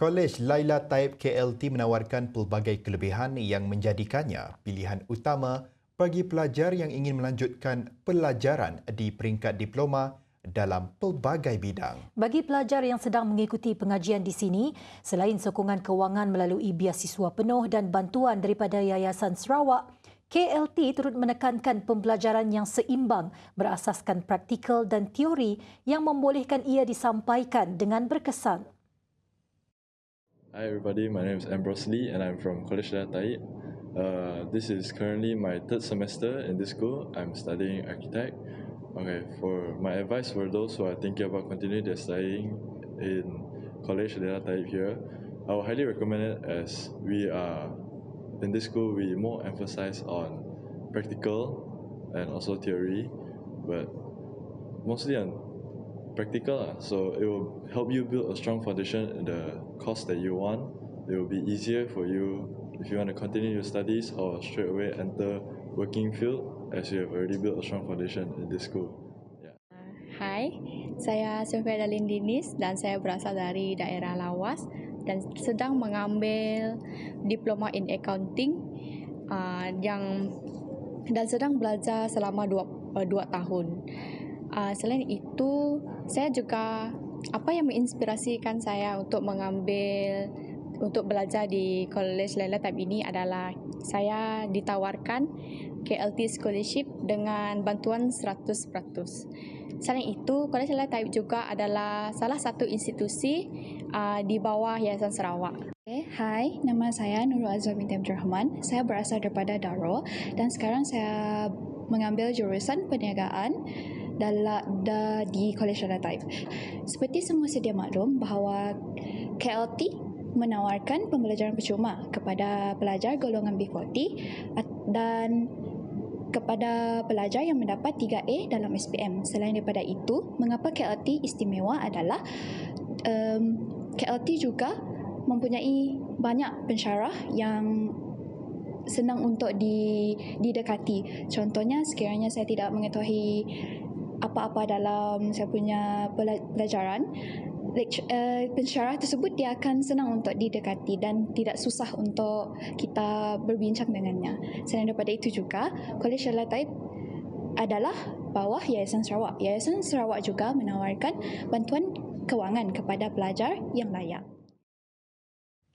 Kolej Laila Taib KLT menawarkan pelbagai kelebihan yang menjadikannya pilihan utama bagi pelajar yang ingin melanjutkan pelajaran di peringkat diploma dalam pelbagai bidang. Bagi pelajar yang sedang mengikuti pengajian di sini, selain sokongan kewangan melalui biasiswa penuh dan bantuan daripada Yayasan Sarawak, KLT turut menekankan pembelajaran yang seimbang berasaskan praktikal dan teori yang membolehkan ia disampaikan dengan berkesan. Hi everybody, my name is Ambrose Lee and I'm from College Datai. Uh, this is currently my third semester in this school. I'm studying architect. Okay, for my advice for those who are thinking about continuing their studying in College Datai here, I would highly recommend it as we are in this school we more emphasize on practical and also theory, but mostly on practical. So it will help you build a strong foundation in the course that you want. It will be easier for you if you want to continue your studies or straight away enter working field as you have already built a strong foundation in this school. Yeah. Hai, saya Sofia Dalin Dinis dan saya berasal dari daerah Lawas dan sedang mengambil diploma in accounting uh, yang dan sedang belajar selama dua, uh, dua tahun. Uh, selain itu, saya juga apa yang menginspirasikan saya untuk mengambil untuk belajar di College Laila Tab ini adalah saya ditawarkan KLT Scholarship dengan bantuan 100%. Selain itu, College Laila Tab juga adalah salah satu institusi uh, di bawah Yayasan Sarawak. Okay, hai, nama saya Nurul Azam binti Abdul Rahman. Saya berasal daripada Darul dan sekarang saya mengambil jurusan perniagaan dalam da, di College Data Type. Seperti semua sedia maklum bahawa KLT menawarkan pembelajaran percuma kepada pelajar golongan B40 dan kepada pelajar yang mendapat 3A dalam SPM. Selain daripada itu, mengapa KLT istimewa adalah um, KLT juga mempunyai banyak pensyarah yang senang untuk didekati. Contohnya sekiranya saya tidak mengetahui apa-apa dalam saya punya pelajaran uh, pensyarah tersebut dia akan senang untuk didekati dan tidak susah untuk kita berbincang dengannya. Selain daripada itu juga, College Shalatai adalah bawah Yayasan Sarawak. Yayasan Sarawak juga menawarkan bantuan kewangan kepada pelajar yang layak.